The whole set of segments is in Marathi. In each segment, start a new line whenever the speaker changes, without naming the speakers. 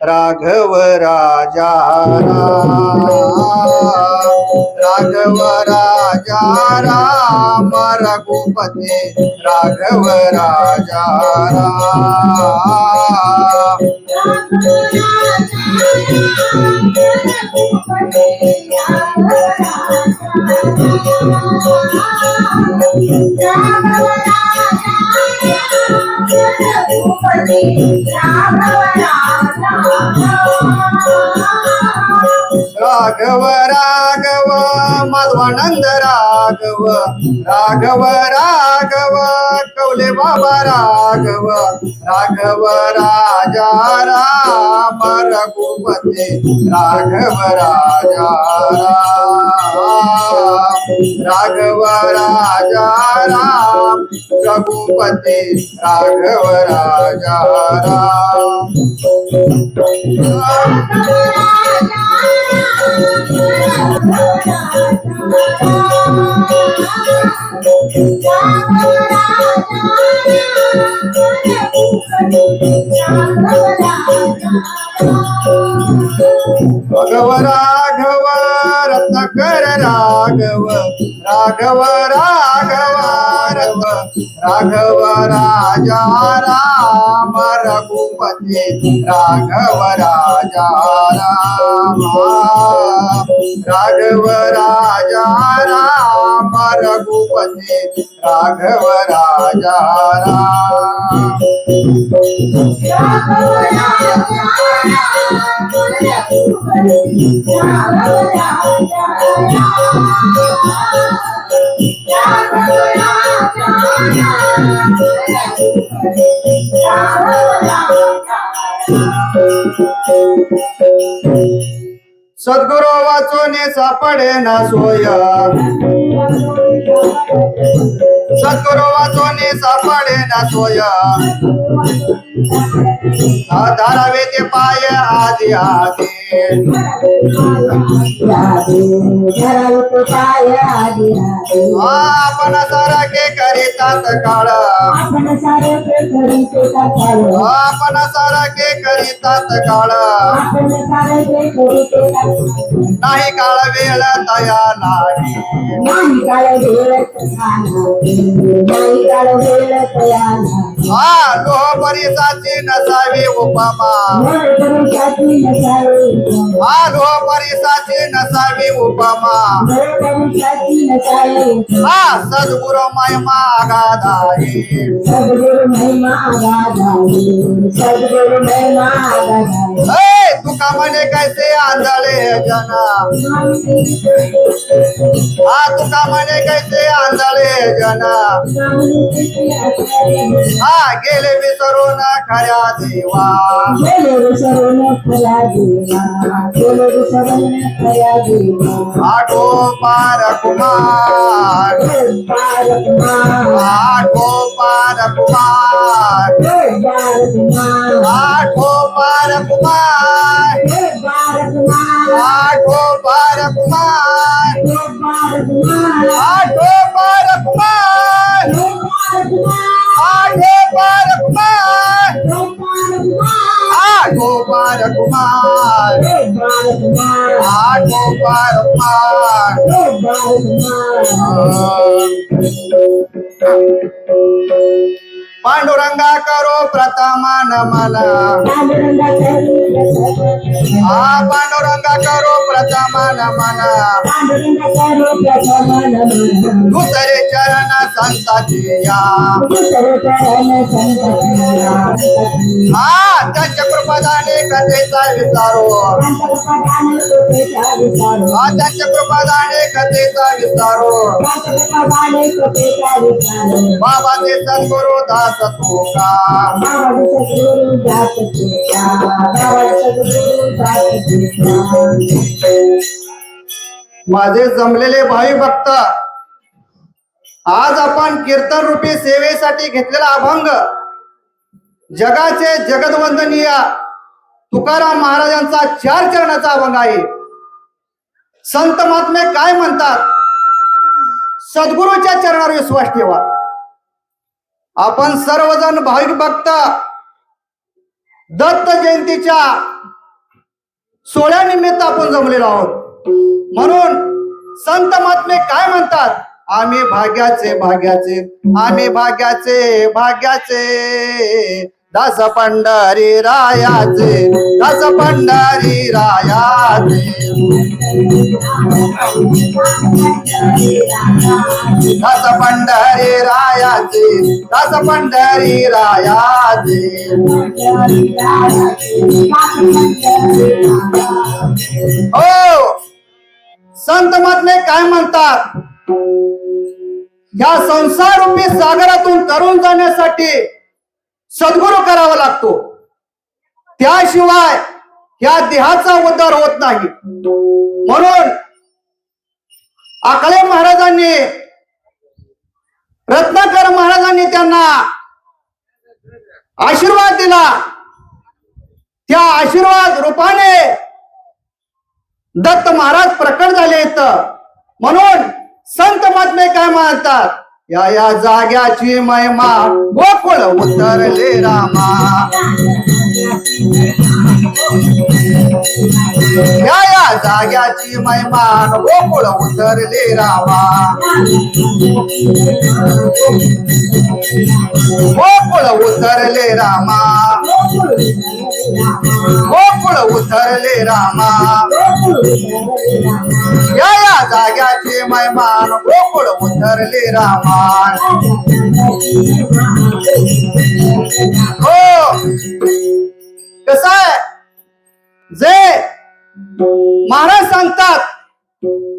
Raghav Raja Raghav Raja Ram रघुपते Raghav Raja Ram. Thank you. Raghav Raghav Madhavanand Raghav Raghav Raghav कौले बाबा राघव राघव राजा राम रघुपते राघव राजा राम राघव राजा राम रघुपते राघव राजा राम। भगव राघव रत्नाकर राघव राघव राघव. रत्न राघव राजा राम रघुपती राघव राजा राम। राघव राजा राम रघुपती राघव राजा राम। सद्गुरु वाचोने सापडे ना सोया. सद्गुरु वाचोने सापडे ना सोया. धरावे ते पाय आधी आधी. आपण सारखे करीतात काळ. आपण सारखे करीतात काळ. नाही काळ वेळ तया नाही. हा लोह परिसा परिसाची नसावी उपमा. लोह परिसाची नसावी उपमा. हा सद्गुरु महिमा ए तुका म्हणे कैसे आंधळे जन? हा तुका म्हणे कैसे आंधळे जन? हा गेले विसरून खऱ्या देवा आठो पार कुमार आठो पार कुमार आठो पार कुमार आठो पार कुमार आठो पार Kumar Água para o mar. Água para o mar. Água para o mar. Água para o mar. पांडुरंगा करो प्रथमा नमन हा पांडुरंगा करो प्रथमा नमन दुसरे चरण संताची या. हा त्यांच्या कृपदाने कथेचा विस्तारो हा. त्यांच्या कृपदाने कथेचा विस्तारो बाबाचे सद्गुरु दास तुका माझे जमलेले भावी भक्त आज आपण कीर्तन रूपी सेवेसाठी घेतलेला अभंग जगाचे जगदवंदनीय तुकाराम महाराजांचा चार चरणाचा अभंग आहे. संत महात्मे काय म्हणतात? सद्गुरूच्या चरणावर विश्वास ठेवा. आपण सर्वजण भाविक भक्त. दत्त जयंतीच्या सोहळ्यानिमित्त आपण जमलेलो आहोत. म्हणून संत महात्मे काय म्हणतात? आम्ही भाग्याचे भाग्याचे आम्ही भाग्याचे भाग्याचे. दास पंढरी रायाचे दास पंढरी रायाचे. दास पंढरी रायाचे दास पंढरी रायाचे. हो! संत महात्मे काय म्हणतात? या संसार रूपी सागरातून तरुण जाण्यासाठी सद्गुरू करावा लागतो. त्याशिवाय या देहाचा उद्धार होत नाही. म्हणून आकळे महाराजांनी रत्नाकर महाराजांनी त्यांना आशीर्वाद दिला. त्या आशीर्वाद रूपाने दत्त महाराज प्रकट झाले इथं. म्हणून संत महात्मे काय म्हणतात? या या जाग्याची महिमा गोकुळ उतरले रामा. या या जाग्याची महिमा गोकुळ उतरले रामा. गोकुळ उतरले रामा. गोकुळ उतरले रामा. या या जाग्याचे मैमान गोकुळ उतरले रामान हो. कस आहे? जे महाराज सांगतात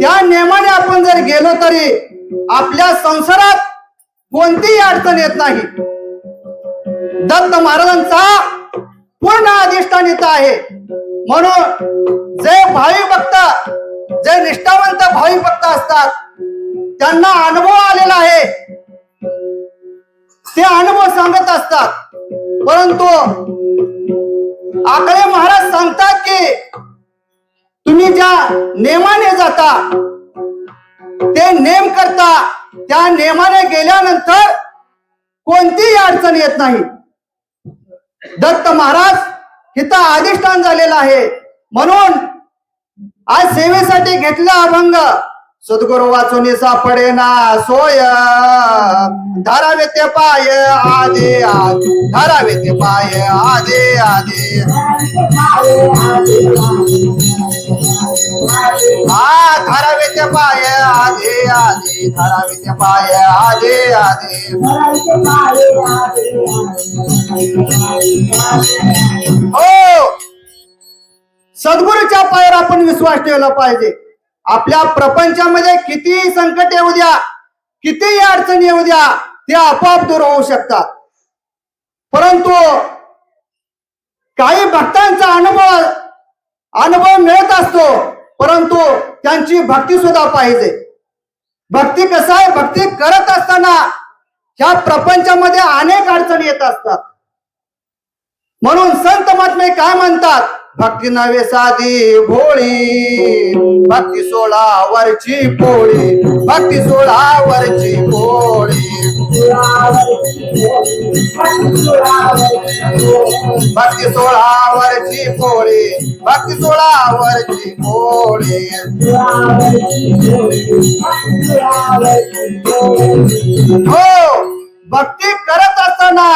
त्या नियमाने आपण जर गेलो तरी आपल्या संसारात कोणतीही अडचण येत नाही. दत्त महाराजांचा पूर्ण अधिष्ठान येत आहे. म्हणून जे भावी भक्त जे निष्ठावंत भावी भक्त असतात. त्यांना अनुभव आलेला आहे. ते अनुभव सांगत असतात. परंतु आकडे महाराज सांगतात की तुम्ही ज्या नेमाने जाता ते नेम करता त्या नेमाने गेल्यानंतर कोणतीही अडचण येत नाही. दत्त महाराज इथं अधिष्ठान झालेलं आहे. म्हणून आज सेवेसाठी घेतला अभंग. सद्गुरु वाचून सापडे ना सोय. धारावे ते पाय आदे आदे धारावे ते पाय आदे आदे हा धारावे ते पाय आदे आदे धारावे ते पाय आदे आदे हो! सद्गुरूच्या पायावर आपण विश्वास ठेवला पाहिजे. आपल्या प्रपंचामध्ये कितीही संकट येऊ द्या कितीही अडचणी येऊ द्या ते आपोआप दूर होऊ शकतात. परंतु काही भक्तांचा अनुभव अनुभव मिळत असतो परंतु त्यांची भक्ती सुद्धा पाहिजे. भक्ती कसं आहे? भक्ती करत असताना ह्या प्रपंचामध्ये अनेक अडचणी येत असतात. म्हणून संत महात्मे काय म्हणतात? भक्ती नव्हे साधी भोळी भक्ती सोळा वरची पोळी भक्ती सोळा वरची पोळी. भक्ती सोळा वरची पोळी भक्ती सोळा वरची पोळी. हो भक्ती करत असताना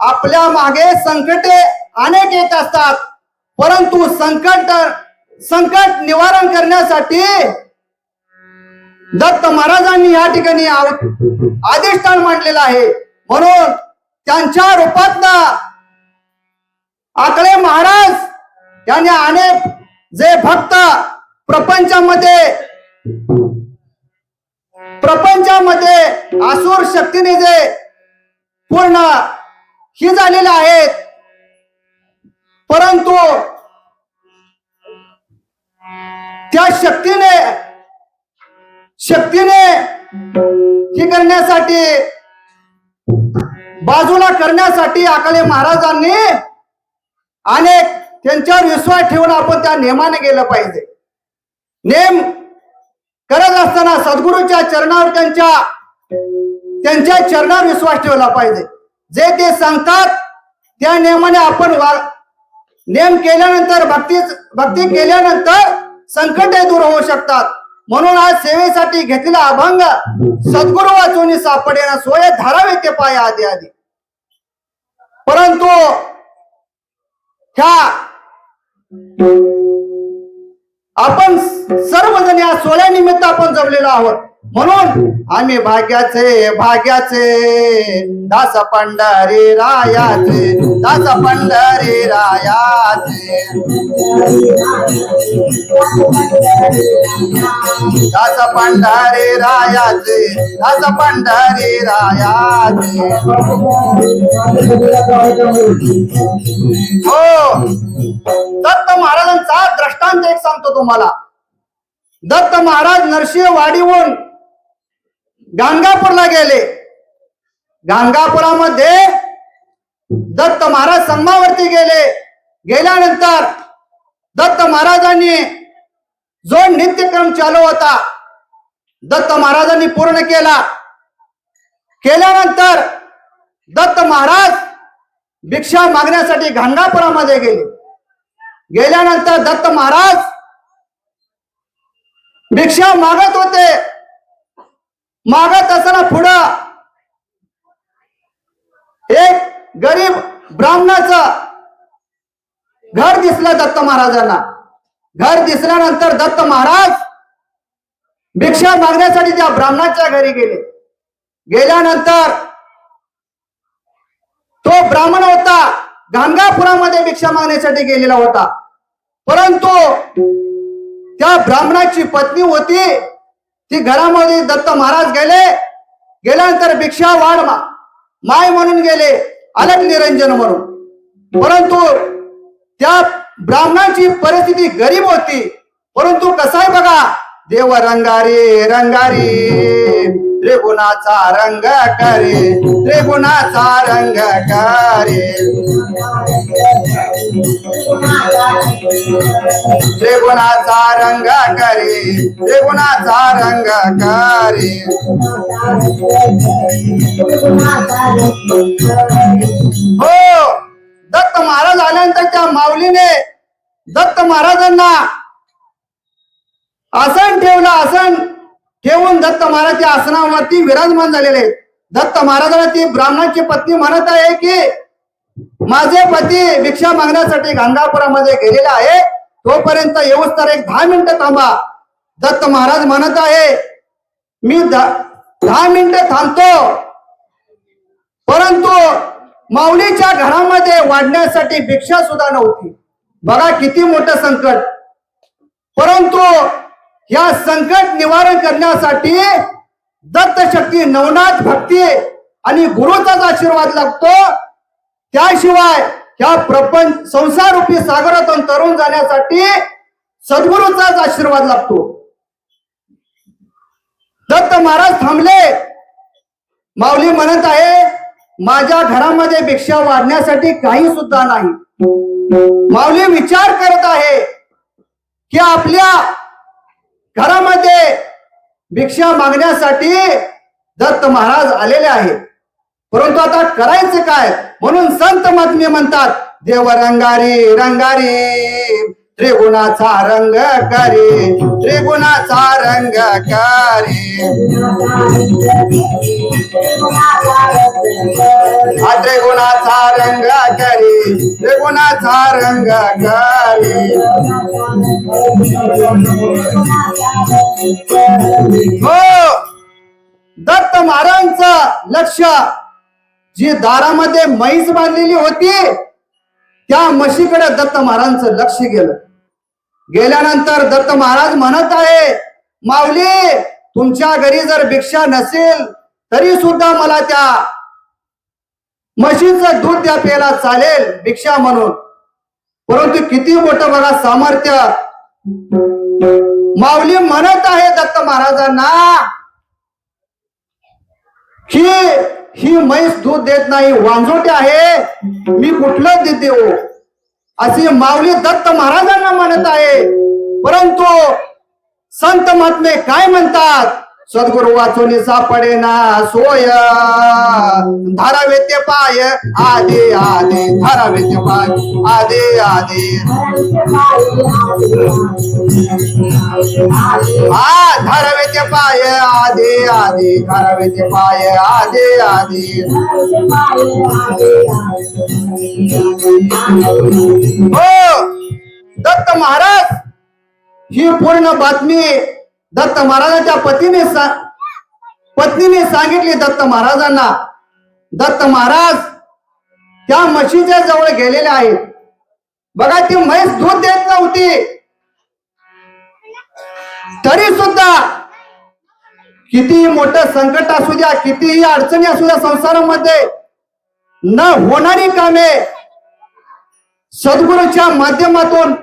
आपल्या मागे संकटे अनेक येत असतात. परंतु संकट संकट निवारण करण्यासाठी दत्त महाराजांनी या ठिकाणी आदेशस्थान मांडलेला आहे. म्हणून त्यांच्या रूपात आकळे महाराज यांनी अनेक जे भक्त प्रपंचामध्ये प्रपंचामध्ये असुर शक्तीने जे पूर्ण ही झालेले आहेत परंतु त्या शक्तीने शक्तीने ही करण्यासाठी बाजूला करण्यासाठी आकाले महाराजांनी अनेक त्यांच्यावर विश्वास ठेवून आपण त्या नेमाने गेलं पाहिजे. नेम करत असताना सद्गुरूच्या चरणावर त्यांच्या त्यांच्या चरणावर विश्वास ठेवला पाहिजे. जे ते सांगतात त्या नियमाने आपण नेम केल्यानंतर भक्ती भक्ती केल्यानंतर संकट दूर होऊ शकतात. म्हणून आज सेवेसाठी घेतलेला अभंग सद्गुरु वाचून सापडेना सोय धारावे ते पाय आधी आधी. परंतु ह्या आपण सर्वजण या सोहळ्यानिमित्त आपण जमलेलो आहोत. म्हणून आम्ही भाग्याचे भाग्याचे. दास पंढरी रायाचे दास पंढरी रायाचे. दास पंढरी रायाचे दास पंढरी रायाचे. हो. दत्त महाराजांचा दृष्टांत एक सांगतो तुम्हाला. दत्त महाराज नरसिंहवाडीहून गाणगापूरला गेले. गाणगापुरामध्ये दत्त महाराज संगमावरती गेले. गेल्यानंतर दत्त महाराजांनी जो नित्यक्रम चालू होता दत्त महाराजांनी पूर्ण केला. केल्यानंतर दत्त महाराज भिक्षा मागण्यासाठी गाणगापुरामध्ये गेले. गेल्यानंतर दत्त महाराज भिक्षा मागत होते. मागत असताना पुढं एक गरीब ब्राह्मणाचं घर दिसलं दत्त महाराजांना. घर दिसल्यानंतर दत्त महाराज भिक्षा मागण्यासाठी त्या ब्राह्मणाच्या घरी गेले. गेल्यानंतर तो ब्राह्मण होता गाणगापुरामध्ये भिक्षा मागण्यासाठी गेलेला होता. परंतु त्या ब्राह्मणाची पत्नी होती ती घरामध्ये दत्त महाराज गेले गेल्यानंतर भिक्षा वाढ माय म्हणून गेले अलग निरंजन म्हणून. परंतु त्या ब्राह्मणाची परिस्थिती गरीब होती. परंतु कसाय आहे बघा देव रंगारी रंगारी त्रिगुणाचा रंग करे त्रिगुणाचा रंग करे. त्रिगुणाचा रंग करे त्रिगुणाचा रंग करी. हो दत्त महाराज आल्यानंतर त्या माऊलीने दत्त महाराजांना आसन ठेवलं आसन ठेवून दत्त महाराज त्या आसनावरती विराजमान झालेले दत्त महाराजांना ती ब्राह्मणाची पत्नी म्हणत आहे की माझे पती भिक्षा मागण्यासाठी गंगापुरामध्ये गेलेला आहे. तोपर्यंत येऊस तर एक दहा मिनिटं थांबा. दत्त महाराज म्हणत आहे मी दहा मिनिटं थांबतो. परंतु माऊलीच्या घरामध्ये वाढण्यासाठी भिक्षा सुद्धा नव्हती. बघा किती मोठं संकट. परंतु या संकट निवारण करण्यासाठी दत्त शक्ती नवनाथ भक्ती आणि गुरुचाच आशीर्वाद लागतो. त्याशिवाय ह्या प्रपंच संसारूपी सागरातून तरुण जाण्यासाठी सद्गुरूचाच आशीर्वाद लागतो दत्त महाराज थांबले. माऊली म्हणत आहे माझ्या घरामध्ये भिक्षा वाढण्यासाठी काही सुद्धा नाही. माऊली विचार करत आहे की आपल्या घरामध्ये भिक्षा मागण्यासाठी दत्त महाराज आलेले आहेत. परंतु आता करायचं काय? म्हणून संत महात्मे म्हणतात देव रंगारी रंगारी त्रिगुणाचा रंग करे त्रिगुणाचा रंग करे. त्रिगुणाचा रंग करे त्रिगुणाचा रंग करे. हो! दत्त महाराजांचं लक्ष जी दारामध्ये म्हैस बांधलेली होती त्या म्हशीकडे दत्त महाराजांचं लक्ष गेलं. गेल्यानंतर दत्त महाराज म्हणत आहे माऊली तुमच्या घरी जर भिक्षा नसेल तरी सुद्धा मला त्या म्हशीचं दूध द्या प्यायला चालेल भिक्षा म्हणून. परंतु किती मोठं बघा सामर्थ्य. माऊली म्हणत आहे दत्त महाराजांना ही ही म्हैस दूध देत नाही वांजोटे आहे मी कुठलं दूध देऊ? अशी माऊली दत्त महाराजांना म्हणत आहे. परंतु संत महात्मे काय म्हणतात? सद्गुरु वाचून सापडे ना सोय. धारावे ते पाय आदे आदे धारावे ते पाय आदे आदे हा धारावे ते पाय आदे आदे धारावे ते पाय आदे आदे हो दत्त महाराज ही पूर्ण बातमी दत्त महाराजांच्या पतीने सा- पत्नीने सांगितले दत्त महाराजांना दत्त महाराज त्या म्हशीच्या जवळ गेलेले आहेत बघा ती म्हैस दूध देत नव्हती. तरी सुद्धा कितीही मोठं संकट असू द्या कितीही अडचणी असू द्या संसारामध्ये न होणारी कामे सद्गुरूच्या माध्यमातून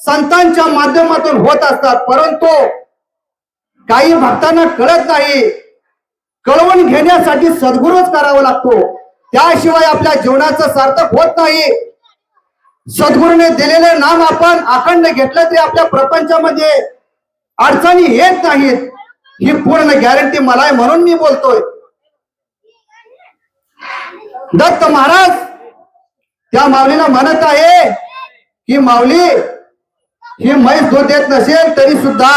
संतांच्या माध्यमातून होत असतात. परंतु काही भक्तांना कळत नाही. कळवून घेण्यासाठी सद्गुरूच करावा लागतो. त्याशिवाय आपल्या जीवनाचं सार्थक होत नाही. सद्गुरूने दिलेलं नाम आपण अखंड घेतलं तरी आपल्या प्रपंचामध्ये अडचणी येत नाहीत. ही पूर्ण गॅरंटी मला आहे म्हणून मी बोलतोय. दत्त महाराज त्या माऊलीला म्हणत आहे की माऊली ही मैस दूध देत नसेल तरी सुद्धा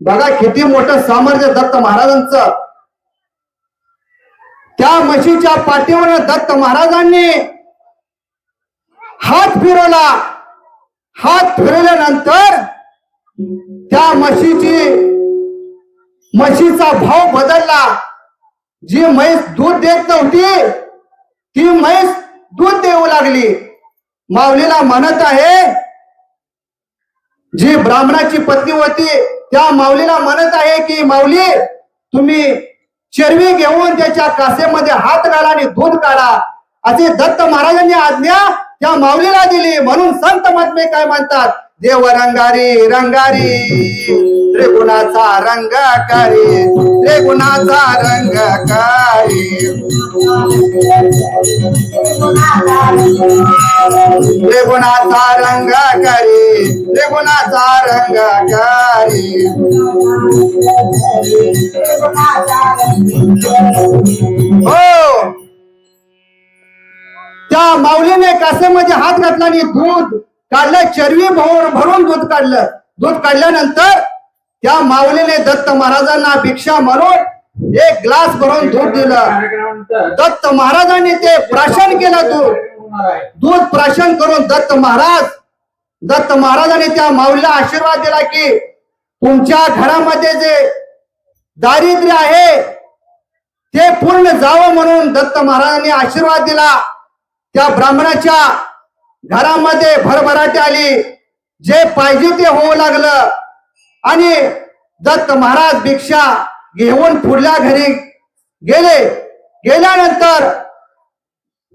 बघा किती मोठं सामर्थ्य दत्त महाराजांचं. त्या म्हशीच्या पाठीवर दत्त महाराजांनी हात फिरवला. हात फिरवल्यानंतर त्या म्हशीची म्हशीचा भाव बदलला. जी म्हैस दूध देत नव्हती ती म्हैस दूध देऊ लागली. माऊलीला म्हणत आहे जी ब्राह्मणाची पत्नी होती त्या माऊलीला म्हणत आहे की माऊली तुम्ही चरवी घेऊन त्याच्या कासेमध्ये हात घाला आणि दूध काढा. असे दत्त महाराजांनी आज्ञा त्या माऊलीला दिली. म्हणून संत महात्मे काय म्हणतात? देव रंगारी रंगारी. त्रिगुणाचा रंग रंगकारी त्रिगुणाचा रंग रंगकारी त्रिगुणाचा रंग रंगकारी त्रिगुणाचा रंग रंगकारी हो. त्या माऊलीने कासेमध्ये हात घातला आणि दूध काढलं चरवी भर भरून दूध काढलं. दूध काढल्यानंतर त्या माऊलीने दत्त महाराजांना भिक्षा म्हणून एक ग्लास भरून दूध दिलं. दत्त महाराजांनी ते प्राशन केलं दूध. दूध प्राशन करून दत्त महाराज दत्त महाराजांनी त्या माऊलीला आशीर्वाद दिला की तुमच्या घरामध्ये जे दारिद्र्य आहे ते पूर्ण जावं म्हणून दत्त महाराजांनी आशीर्वाद दिला. त्या ब्राह्मणाच्या घरामध्ये भरभराटी आली. जे पाहिजे ते होऊ लागलं. आणि दत्त महाराज भिक्षा घेऊन पुढल्या घरी गेले. गेल्यानंतर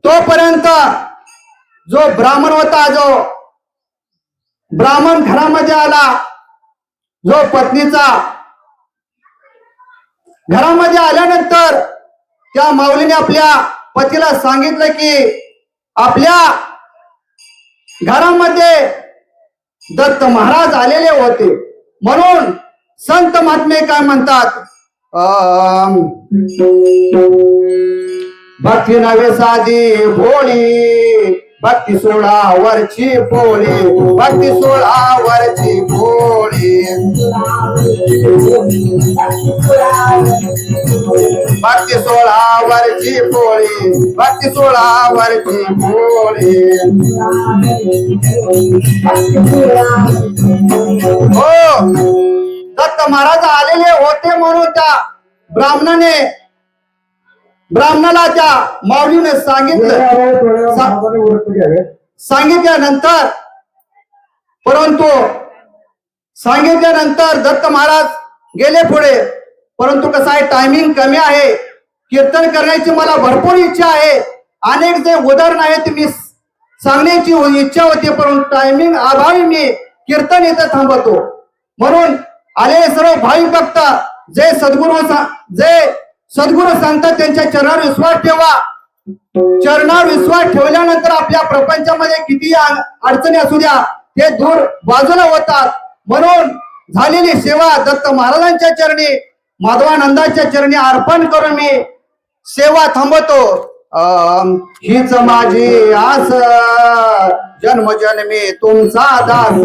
तोपर्यंत जो ब्राह्मण होता जो ब्राह्मण घरामध्ये आला जो पत्नीचा घरामध्ये आल्यानंतर त्या माऊलीने आपल्या पतीला सांगितलं की आपल्या घरामध्ये दत्त महाराज आलेले होते. म्हणून संत महात्मे काय म्हणतात? भक्ती नवे साधी भोळी. भक्ती सोळा वरची पोळी भक्ती सोळा वरची पोळी. भक्ती सोळा वरची पोळी भक्ती सोळा वरची पोळी. हो दत्त महाराज आलेले होते म्हणून त्या ब्राह्मणाने ब्राह्मणाला त्या माऊलीने सांगितलं सांगितल्यानंतर परंतु सांगितल्यानंतर दत्त महाराज गेले पुढे. परंतु कसं आहे टायमिंग कमी आहे. कीर्तन करण्याची मला भरपूर इच्छा आहे. अनेक जे उदाहरण आहेत मी सांगण्याची इच्छा होती परंतु टायमिंग अभावी मी कीर्तन इथं थांबवतो. म्हणून आलेले सर्व भाविक भक्त जे सद्गुरू सा- जे सद्गुरु सांगतात त्यांच्या चरणावर विश्वास ठेवा. चरणावर विश्वास ठेवल्यानंतर आपल्या प्रपंचामध्ये किती अडचणी असू द्या ते दूर बाजूला होतात. म्हणून झालेली सेवा दत्त महाराजांच्या चरणी माधवानंदाच्या चरणी अर्पण करून मी सेवा थांबवतो. हीच माझी आस जन्म जन्मे तुमचा दास.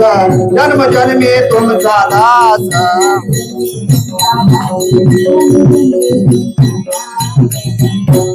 जन्म जन्मे तुमचा दास. Thank you.